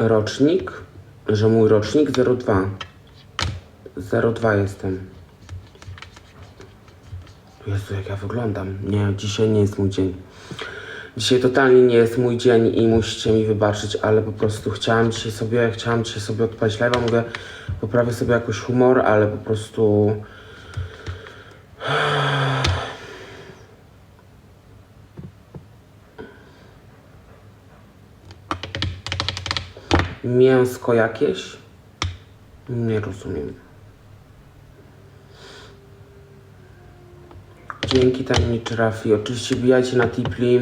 rocznik, że mój rocznik 02. 02 jestem. Jezu, jak ja wyglądam. Nie, dzisiaj nie jest mój dzień. Dzisiaj totalnie nie jest mój dzień i musicie mi wybaczyć, ale po prostu chciałam dzisiaj sobie, chciałam dzisiaj sobie odpalić live'a, mówię, poprawię sobie jakoś humor, ale po prostu... Mięsko jakieś? Nie rozumiem. Dzięki tajemniczy Rafi. Oczywiście bijajcie na Tipli.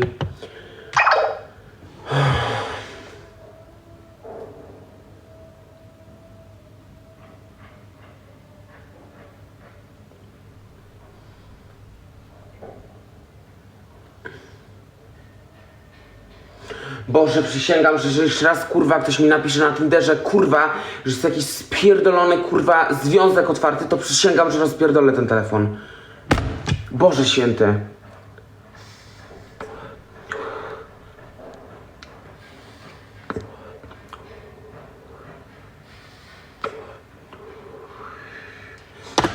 Boże, przysięgam, że, jeszcze raz kurwa ktoś mi napisze na Tinderze, kurwa, że jest jakiś spierdolony kurwa związek otwarty, to przysięgam, że rozpierdolę ten telefon. Boże święty.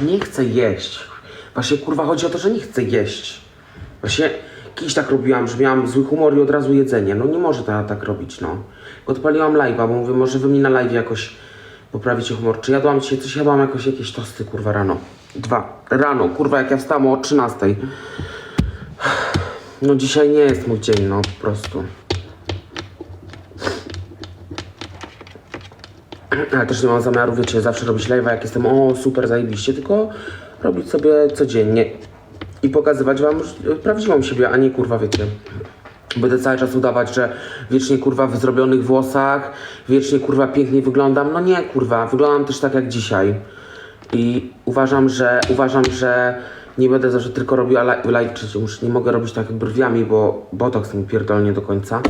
Nie chcę jeść. Właśnie kurwa chodzi o to, że nie chcę jeść. Właśnie kiedyś tak robiłam, że miałam zły humor i od razu jedzenie. No nie może ta, tak robić, no. Odpaliłam live'a, bo mówię, może wy mi na live jakoś poprawicie humor. Czy jadłam dzisiaj coś? Jadłam jakoś jakieś tosty, kurwa, rano. Dwa. Rano, kurwa, jak ja wstałam o 13. No dzisiaj nie jest mój dzień, no po prostu. Ale też nie mam zamiaru, wiecie, zawsze robić live'a, jak jestem, o super, zajebiście, tylko robić sobie codziennie i pokazywać wam prawdziwą siebie, a nie kurwa, wiecie. Będę cały czas udawać, że wiecznie kurwa w zrobionych włosach, wiecznie kurwa pięknie wyglądam. No nie kurwa, wyglądam też tak jak dzisiaj. I uważam, że uważam, że nie będę zawsze tylko robił live czy już nie mogę robić tak brwiami, bo botoks mi pierdolnie do końca,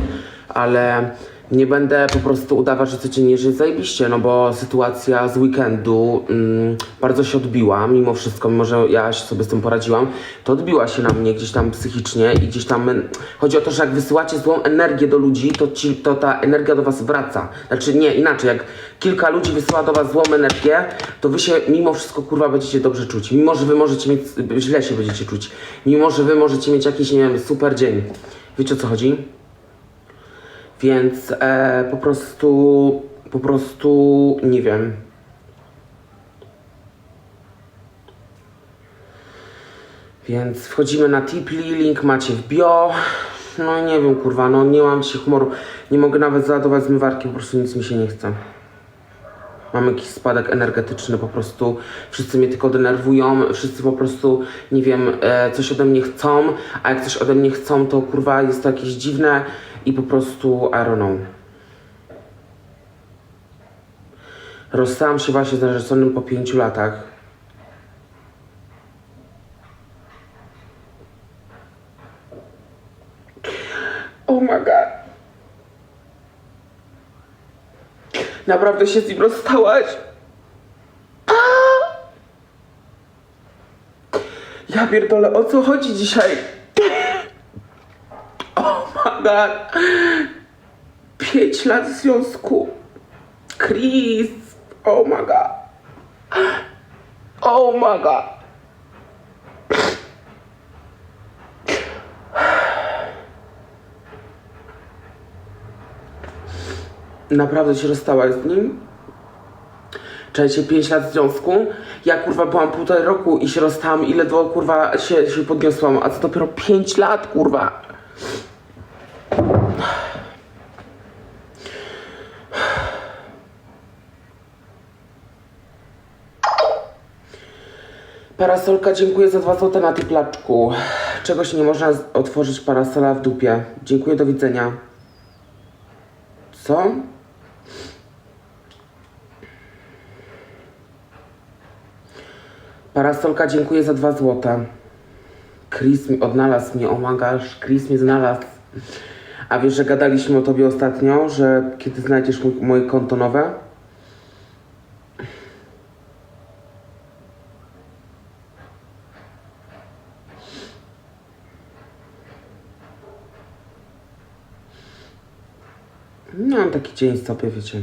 ale nie będę po prostu udawać, że codziennie jest zajebiście, no bo sytuacja z weekendu mm, bardzo się odbiła, mimo wszystko, mimo że ja się sobie z tym poradziłam, to odbiła się na mnie gdzieś tam psychicznie i gdzieś tam, mm, chodzi o to, że jak wysyłacie złą energię do ludzi, to, ci, to ta energia do was wraca. Znaczy nie, inaczej, jak kilka ludzi wysyła do was złą energię, to wy się mimo wszystko kurwa będziecie dobrze czuć, mimo że wy możecie mieć, źle się będziecie czuć, mimo że wy możecie mieć jakiś, nie wiem, super dzień. Wiecie o co chodzi? Więc e, po prostu, po prostu nie wiem. Więc wchodzimy na Tipli, link macie w bio. No nie wiem, kurwa, no nie mam dzisiaj humoru. Nie mogę nawet załadować zmywarki, po prostu nic mi się nie chce. Mam jakiś spadek energetyczny, po prostu wszyscy mnie tylko denerwują, wszyscy po prostu, nie wiem, e, coś ode mnie chcą, a jak coś ode mnie chcą, to kurwa jest to jakieś dziwne i po prostu, I don't know. Rozstałam się właśnie z narzeczonym po pięciu latach. Oh my god. Naprawdę się z nim rozstałaś? Ja pierdolę, o co chodzi dzisiaj? Oh my god. Pięć lat związku. Chris. Oh my god. Oh my god. Naprawdę się rozstałaś z nim? Czekajcie, 5 lat związku. Ja kurwa byłam półtorej roku i się rozstałam i ledwo kurwa się, się podniosłam, a co dopiero 5 lat kurwa. Parasolka, dziękuję za dwa złote na typlaczku. Czegoś nie można otworzyć parasola w dupie. Dziękuję, do widzenia. Co? Parasolka, dziękuję za dwa złote. Chris mi odnalazł mnie, my gosh, Chris mnie znalazł. A wiesz, że gadaliśmy o tobie ostatnio, że kiedy znajdziesz moje konto nowe? Miałam taki dzień sobie, wiecie.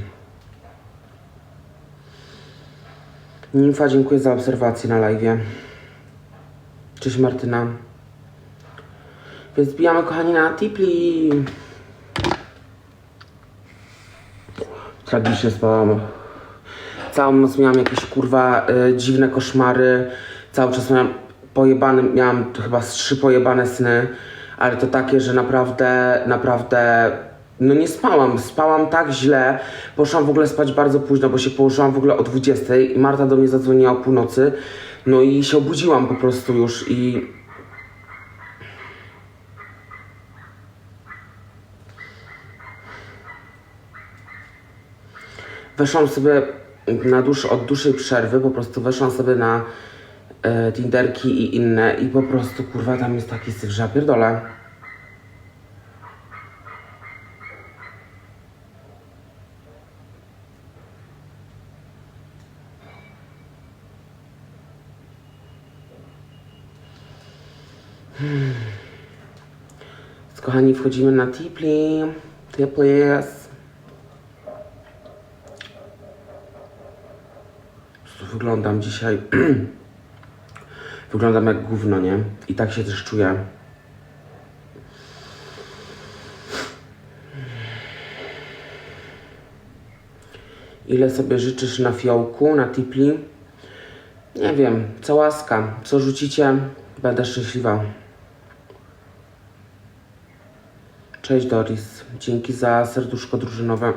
Nimfa, dziękuję za obserwację na live. Cześć Martyna. Więc bijamy kochani na Tipli. Tragicznie spałam. Całą noc miałam jakieś kurwa y, dziwne koszmary. Cały czas miałam pojebane, miałam chyba trzy pojebane sny, ale to takie, że naprawdę, naprawdę, no nie spałam. Spałam tak źle. Poszłam w ogóle spać bardzo późno, bo się położyłam w ogóle o 20 i Marta do mnie zadzwoniła o północy. No i się obudziłam po prostu już i weszłam sobie na dłuż, od dłuższej przerwy, po prostu weszłam sobie na e, Tinderki i inne i po prostu kurwa tam jest taki syf, że ja pierdolę. Hmm. Kochani, wchodzimy na Tipli. Tipli jest. prostu wyglądam dzisiaj. wyglądam jak gówno, nie? I tak się też czuję. Ile sobie życzysz na fiołku, na tipli? Nie wiem, co łaska. Co rzucicie, będę szczęśliwa. Cześć Doris. Dzięki za serduszko drużynowe.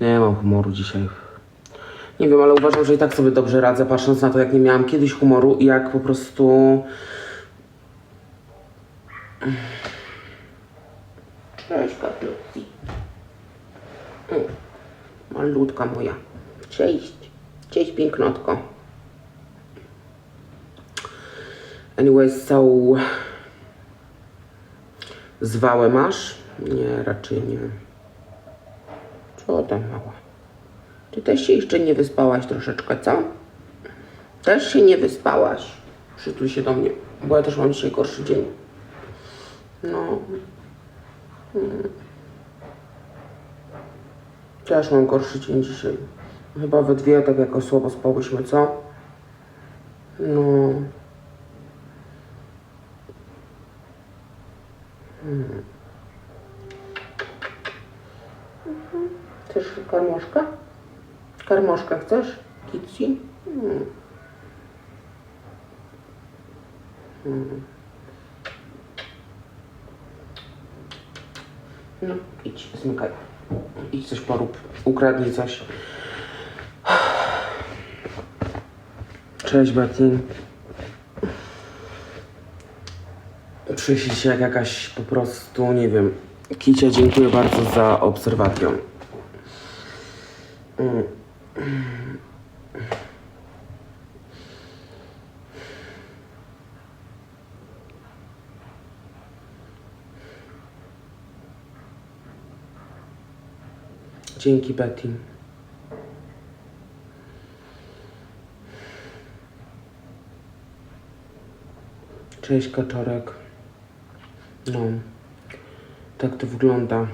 Nie mam humoru dzisiaj. Nie wiem, ale uważam, że i tak sobie dobrze radzę, patrząc na to, jak nie miałam kiedyś humoru i jak po prostu. Cześć, Katusi. Malutka moja. Cześć. Cześć, pięknotko. Anyways, so... Zwałę masz? Nie, raczej nie. Tam mała? Ty też się jeszcze nie wyspałaś troszeczkę, co? Też się nie wyspałaś. Przytul się do mnie, bo ja też mam dzisiaj gorszy dzień. No. Mm. Też mam gorszy dzień dzisiaj. Chyba we dwie tak jako słabo spałyśmy, co? No. Chcesz karmoszka? Karmoszka chcesz? Kitsi? Mm. Mm. No, idź, zmykaj. Idź coś porób. Ukradnij coś. Cześć, Martin. Czuję się jak jakaś po prostu, nie wiem. Kicia, dziękuję bardzo za obserwację. Dzięki Betty. Cześć kaczorek. No, tak to wygląda.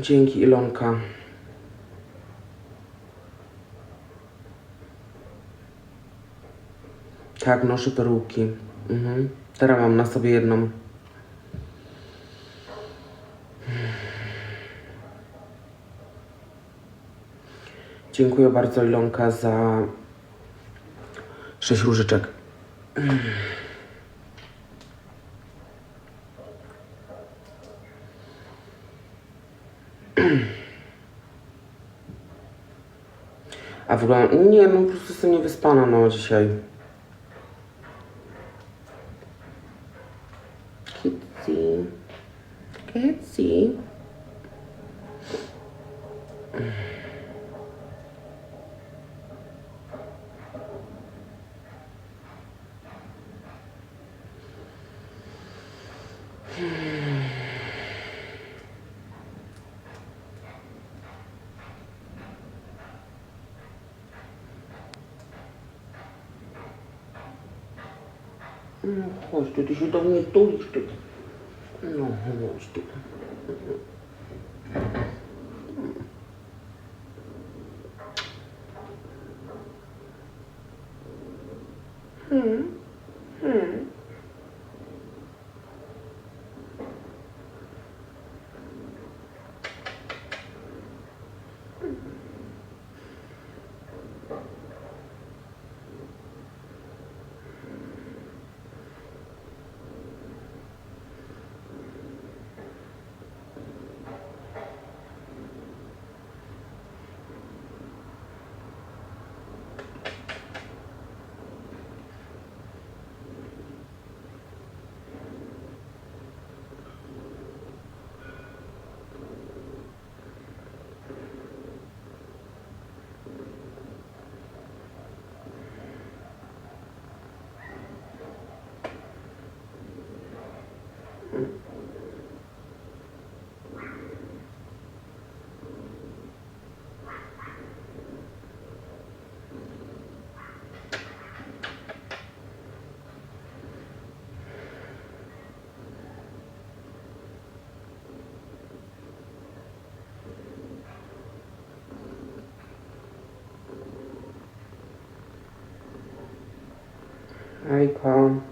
Dzięki Ilonka. Tak, noszę peruki. Mhm. Teraz mam na sobie jedną. Dziękuję bardzo Ilonka za sześć różyczek. A w ogóle, nie, no po prostu jestem niewyspana, no, dzisiaj. Kitty. Kitty. Chodź tu, ty się do mnie tulisz ty.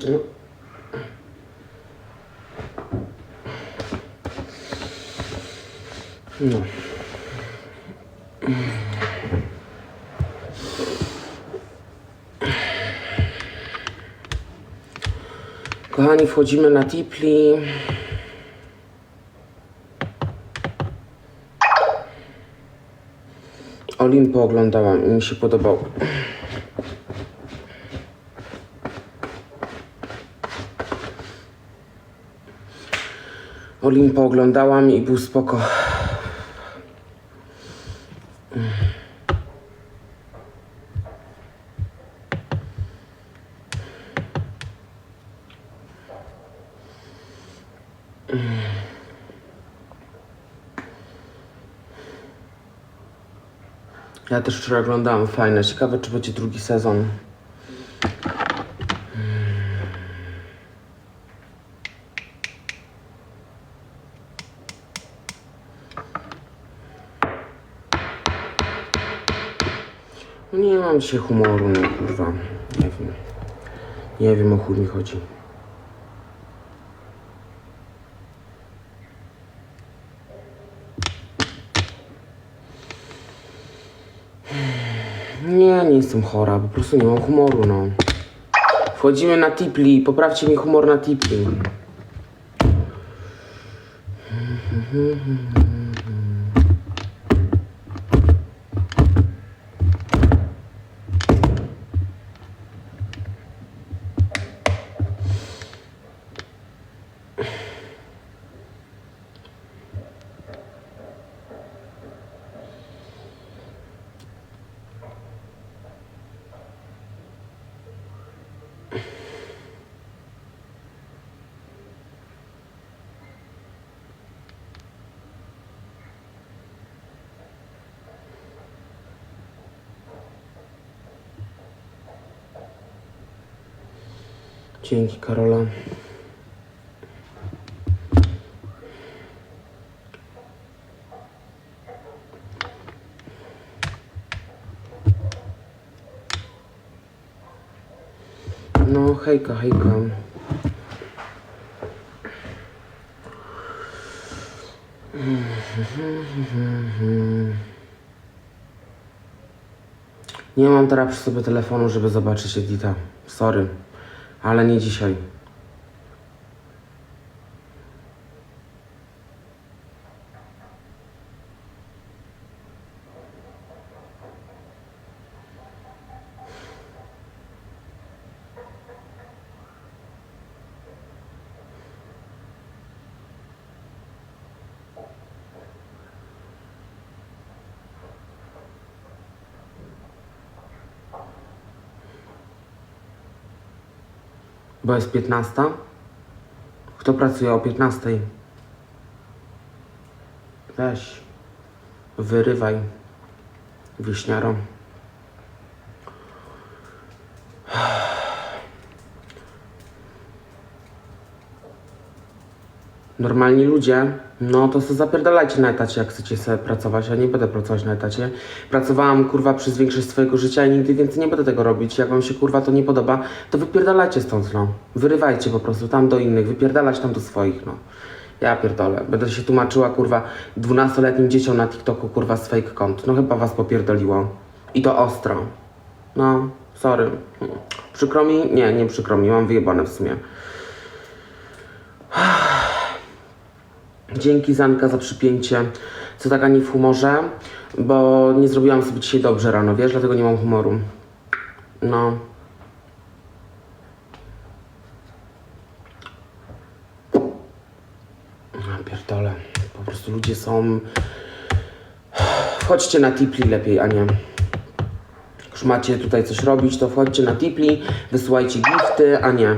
No. Kochani, wchodzimy na Tipli. Olimpo oglądałam i mi się podobał. Olimpo oglądałam i był spoko. Ja też wczoraj oglądałam, fajne. Ciekawe, czy będzie drugi sezon. No nie mam dzisiaj humoru, no kurwa. Nie wiem. Nie wiem o chuj mi chodzi. Nie, nie jestem chora, po prostu nie mam humoru, no. Wchodzimy na tipli, poprawcie mi humor na tipli. Dzięki Karola. No, hejka, hejka. Nie mam teraz przy sobie telefonu, żeby zobaczyć Edita. Sorry, ale nie dzisiaj. Bo jest 15. Kto pracuje o 15? Weź. Wyrywaj. Wiśniaro. Normalni ludzie, no to sobie zapierdalajcie na etacie, jak chcecie sobie pracować. Ja nie będę pracować na etacie. Pracowałam, kurwa, przez większość swojego życia i nigdy więcej nie będę tego robić. Jak wam się, kurwa, to nie podoba, to wypierdalajcie stąd, no. Wyrywajcie po prostu tam do innych, wypierdalać tam do swoich, no. Ja pierdolę. Będę się tłumaczyła, kurwa, 12-letnim dzieciom na TikToku, kurwa, z fake kont. No chyba was popierdoliło. I to ostro. No, sorry. Przykro mi? Nie, nie przykro mi. Mam wyjebane w sumie. Dzięki Zanka za przypięcie. Co tak ani w humorze, bo nie zrobiłam sobie dzisiaj dobrze rano, wiesz, dlatego nie mam humoru. No. Ja pierdolę. Po prostu ludzie są... Wchodźcie na Tipli lepiej, a nie... Już macie tutaj coś robić, to wchodźcie na Tipli, wysyłajcie gifty, a nie...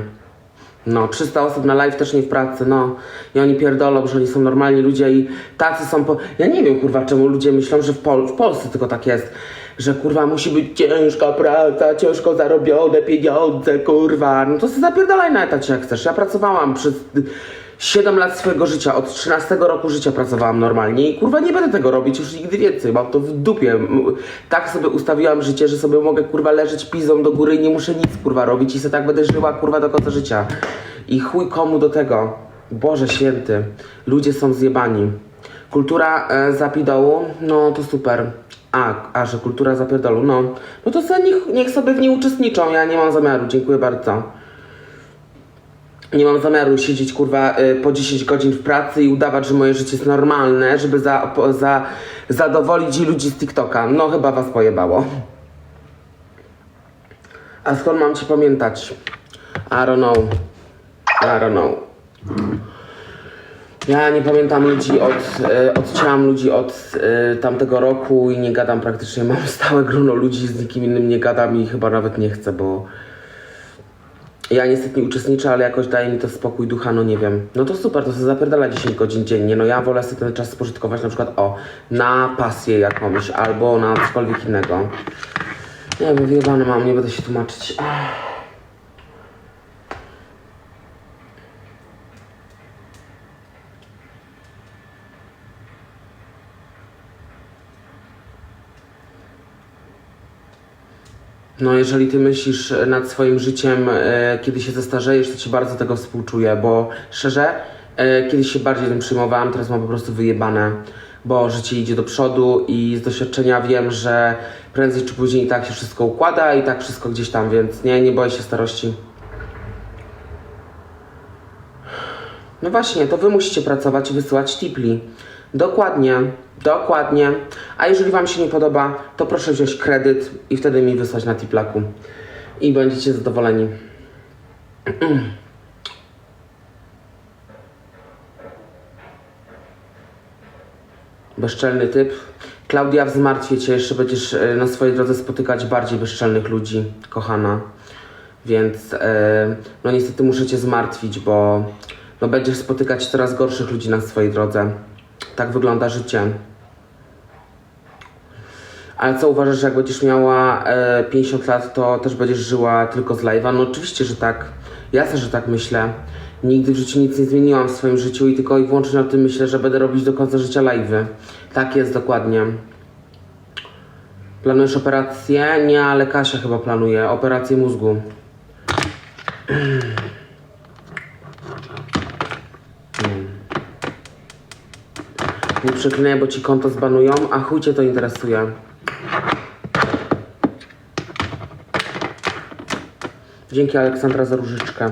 No, 300 osób na live też nie w pracy, no. I oni pierdolą, że oni są normalni ludzie i tacy są po... Ja nie wiem, kurwa, czemu ludzie myślą, że w, Pol w Polsce tylko tak jest. Że, kurwa, musi być ciężka praca, ciężko zarobione pieniądze, kurwa. No to sobie zapierdalaj na etacie, jak chcesz. Ja pracowałam przez 7 lat swojego życia, od 13 roku życia pracowałam normalnie i, kurwa, nie będę tego robić już nigdy więcej. Mam to w dupie. Tak sobie ustawiłam życie, że sobie mogę, kurwa, leżeć pizą do góry i nie muszę nic, kurwa, robić i sobie tak będę żyła, kurwa, do końca życia. I chuj komu do tego. Boże święty. Ludzie są zjebani. Kultura e, zapidołu, no to super. A, a, że kultura zapierdolu, no. No to sobie niech, niech sobie w niej uczestniczą, ja nie mam zamiaru, dziękuję bardzo. Nie mam zamiaru siedzieć, kurwa, y, po 10 godzin w pracy i udawać, że moje życie jest normalne, żeby za, po, za, zadowolić ludzi z TikToka. No chyba was pojebało. A skąd mam cię pamiętać? I don't know. I don't know. Ja nie pamiętam ludzi od, e, odcięłam ludzi od e, tamtego roku i nie gadam praktycznie, mam stałe grono ludzi, z nikim innym nie gadam i chyba nawet nie chcę, bo ja niestety nie uczestniczę, ale jakoś daje mi to spokój ducha, no nie wiem. No to super, to sobie zapierdala 10 godzin dziennie, no ja wolę sobie ten czas spożytkować na przykład, o, na pasję jakąś, albo na cokolwiek innego. Nie wiem, wyjebane mam, nie będę się tłumaczyć. No, jeżeli ty myślisz nad swoim życiem, e, kiedy się zestarzejesz, to ci bardzo tego współczuję, bo szczerze, e, kiedyś się bardziej tym przyjmowałam, teraz mam po prostu wyjebane, bo życie idzie do przodu i z doświadczenia wiem, że prędzej czy później i tak się wszystko układa i tak wszystko gdzieś tam, więc nie, nie boję się starości. No właśnie, to wy musicie pracować i wysyłać tipli. Dokładnie, dokładnie. A jeżeli wam się nie podoba, to proszę wziąć kredyt i wtedy mi wysłać na tiplaku. I będziecie zadowoleni. Bezczelny typ. Klaudia, wzmartwię cię, jeszcze będziesz e, na swojej drodze spotykać bardziej bezczelnych ludzi, kochana. Więc e, no niestety muszę cię zmartwić, bo no będziesz spotykać coraz gorszych ludzi na swojej drodze. Tak wygląda życie. Ale co uważasz, że jak będziesz miała e, 50 lat, to też będziesz żyła tylko z live'a? No oczywiście, że tak. Jasne, że tak myślę. Nigdy w życiu nic nie zmieniłam w swoim życiu i tylko i wyłącznie o tym myślę, że będę robić do końca życia live'y. Tak jest dokładnie. Planujesz operację? Nie, ale Kasia chyba planuje. Operację mózgu. Nie przeklinaj, bo ci konto zbanują, a chuj cię to interesuje. Dzięki Aleksandra za różyczkę.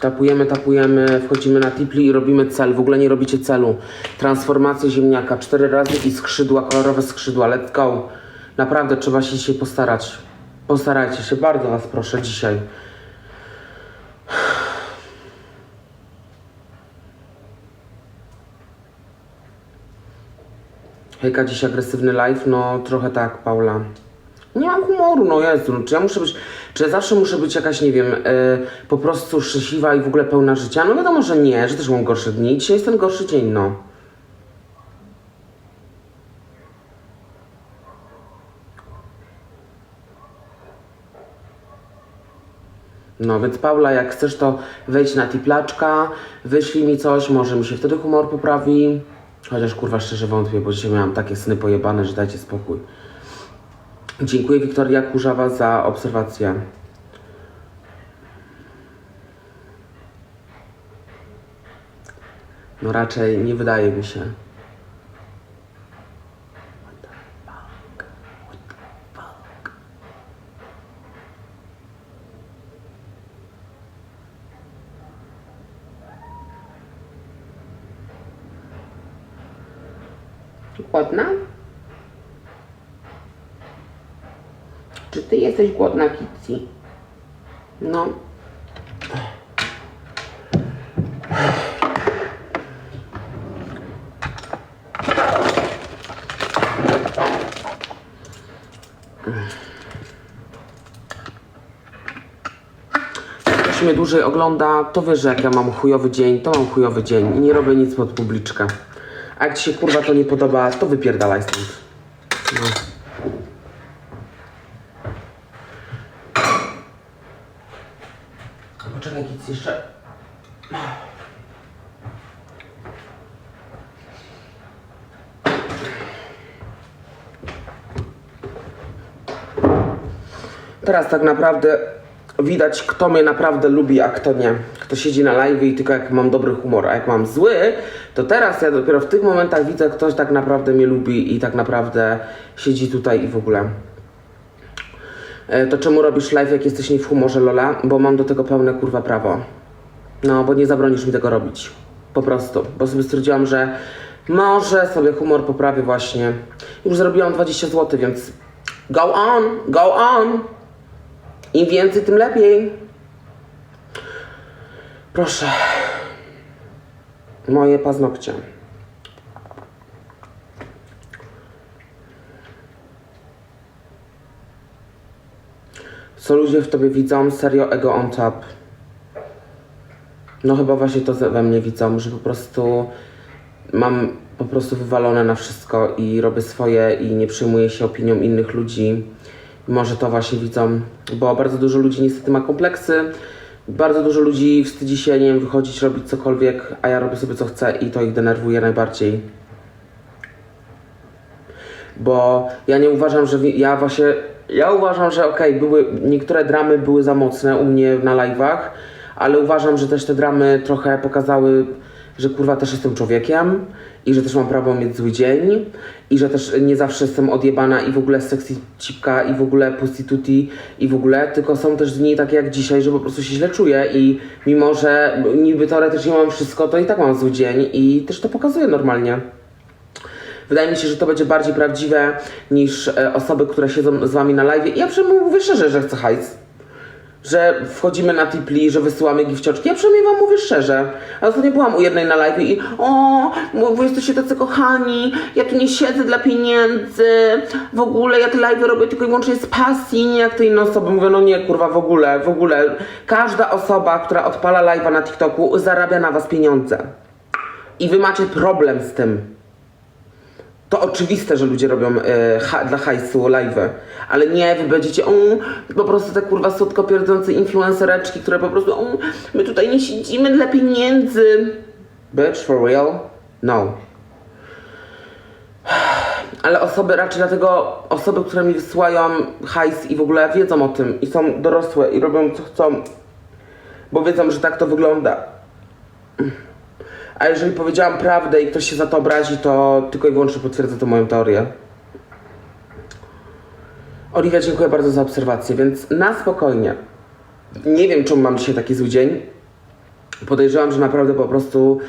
Tapujemy, tapujemy, wchodzimy na tipli i robimy cel. W ogóle nie robicie celu. Transformacja ziemniaka. Cztery razy i skrzydła, kolorowe skrzydła. Let's go. Naprawdę trzeba się dzisiaj postarać. Postarajcie się, bardzo was proszę dzisiaj. Hejka, dziś agresywny live? No trochę tak, Paula. Nie mam humoru, no Jezu, no, czy ja muszę być, czy ja zawsze muszę być jakaś, nie wiem, y, po prostu szczęśliwa i w ogóle pełna życia? No wiadomo, że nie, że też mam gorsze dni. Dzisiaj jest ten gorszy dzień, no. No więc Paula, jak chcesz, to wejdź na tiplaczka, wyślij mi coś, może mi się wtedy humor poprawi. Chociaż kurwa szczerze wątpię, bo dzisiaj miałam takie sny pojebane, że dajcie spokój. Dziękuję Wiktoria Kurzawa za obserwację. No raczej nie wydaje mi się. Głodna? Czy ty jesteś głodna, Kitty? No. Ktoś mnie dłużej ogląda, to wie, że jak ja mam chujowy dzień, to mam chujowy dzień i nie robię nic pod publiczkę. A jak ci się kurwa to nie podoba, to wypierdalaj stąd. No. Poczekaj, nic jeszcze. Teraz tak naprawdę widać, kto mnie naprawdę lubi, a kto nie. Kto siedzi na live i tylko jak mam dobry humor, a jak mam zły, to teraz ja dopiero w tych momentach widzę, ktoś tak naprawdę mnie lubi i tak naprawdę siedzi tutaj i w ogóle. E, To czemu robisz live, jak jesteś nie w humorze, Lola? Bo mam do tego pełne kurwa prawo. No, bo nie zabronisz mi tego robić. Po prostu. Bo sobie stwierdziłam, że może sobie humor poprawię właśnie. Już zrobiłam 20 zł, więc go on, go on. Im więcej, tym lepiej. Proszę. Moje paznokcie. Co ludzie w tobie widzą? Serio ego on top. No chyba właśnie to we mnie widzą, że po prostu mam po prostu wywalone na wszystko i robię swoje i nie przejmuję się opinią innych ludzi. Może to właśnie widzą, bo bardzo dużo ludzi niestety ma kompleksy. Bardzo dużo ludzi wstydzi się, nie wiem, wychodzić, robić cokolwiek, a ja robię sobie co chcę i to ich denerwuje najbardziej. Bo ja nie uważam, że ja właśnie, ja uważam, że okej, były, niektóre dramy były za mocne u mnie na live'ach, ale uważam, że też te dramy trochę pokazały, że kurwa też jestem człowiekiem i że też mam prawo mieć zły dzień i że też nie zawsze jestem odjebana i w ogóle sexy cipka i w ogóle pussy tutti i w ogóle, tylko są też dni takie jak dzisiaj, że po prostu się źle czuję i mimo, że niby teoretycznie mam wszystko, to i tak mam zły dzień i też to pokazuję normalnie. Wydaje mi się, że to będzie bardziej prawdziwe niż e, osoby, które siedzą z wami na live. I ja przynajmniej mówię szczerze, że chcę hajs. Że wchodzimy na tipli, że wysyłamy gifcioczki. Ja przynajmniej wam mówię szczerze. A ostatnio byłam u jednej na live i o, wy jesteście tacy kochani, ja tu nie siedzę dla pieniędzy, w ogóle ja te live robię tylko i wyłącznie z pasji, nie jak te inne osoby. Mówię, no nie kurwa, w ogóle, w ogóle. Każda osoba, która odpala live'a na TikToku zarabia na was pieniądze. I wy macie problem z tym. To oczywiste, że ludzie robią e, ha, dla hajsu live'y, ale nie, wy będziecie o, po prostu te kurwa słodko pierdzące influencereczki, które po prostu o, my tutaj nie siedzimy dla pieniędzy. Bitch, for real? No. Ale osoby raczej dlatego, osoby, które mi wysyłają hajs i w ogóle wiedzą o tym i są dorosłe i robią co chcą, bo wiedzą, że tak to wygląda. A jeżeli powiedziałam prawdę i ktoś się za to obrazi, to tylko i wyłącznie potwierdza to moją teorię. Oliwia, dziękuję bardzo za obserwację, więc na spokojnie. Nie wiem, czemu mam dzisiaj taki zły dzień. Podejrzewam, że naprawdę po prostu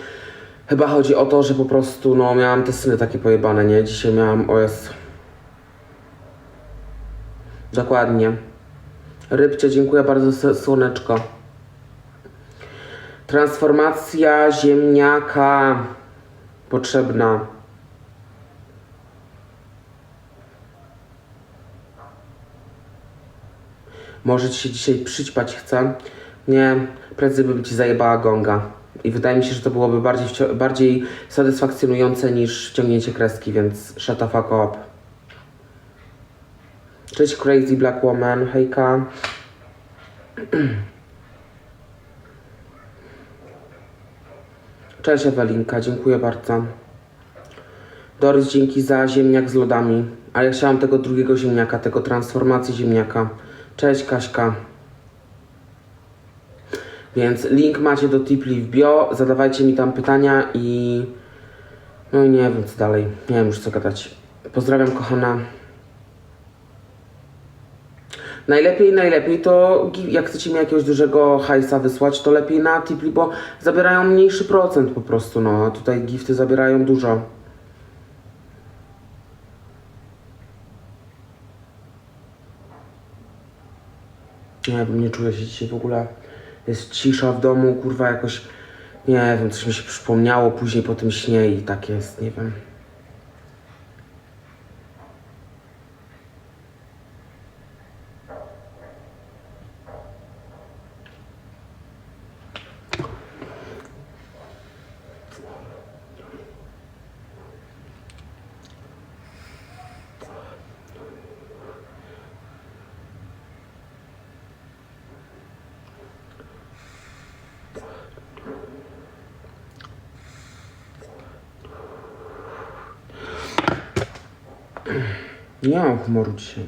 chyba chodzi o to, że po prostu no miałam te sny takie pojebane, nie? Dzisiaj miałam OS. Dokładnie. Rybcie, dziękuję bardzo słoneczko. Transformacja ziemniaka potrzebna. Może ci się dzisiaj przyćpać chce? Nie, prędzej bym ci zajebała gonga. I wydaje mi się, że to byłoby bardziej, bardziej satysfakcjonujące niż wciągnięcie kreski, więc shut the fuck up. Cześć Crazy Black Woman, hejka. Cześć Ewelinka, dziękuję bardzo. Doris, dzięki za ziemniak z lodami. Ale ja chciałam tego drugiego ziemniaka, tego transformacji ziemniaka. Cześć Kaśka. Więc link macie do Tipli w bio. Zadawajcie mi tam pytania i... No i nie wiem co dalej. Nie wiem już co gadać. Pozdrawiam kochana. Najlepiej, najlepiej to jak chcecie mi jakiegoś dużego hajsa wysłać, to lepiej na Tipli, bo zabierają mniejszy procent po prostu, no. A tutaj gifty zabierają dużo. Nie wiem, nie czuję się dzisiaj w ogóle. Jest cisza w domu, kurwa, jakoś. Nie wiem, coś mi się przypomniało później po tym śnie i tak jest, nie wiem. Nie mam humoru dzisiaj.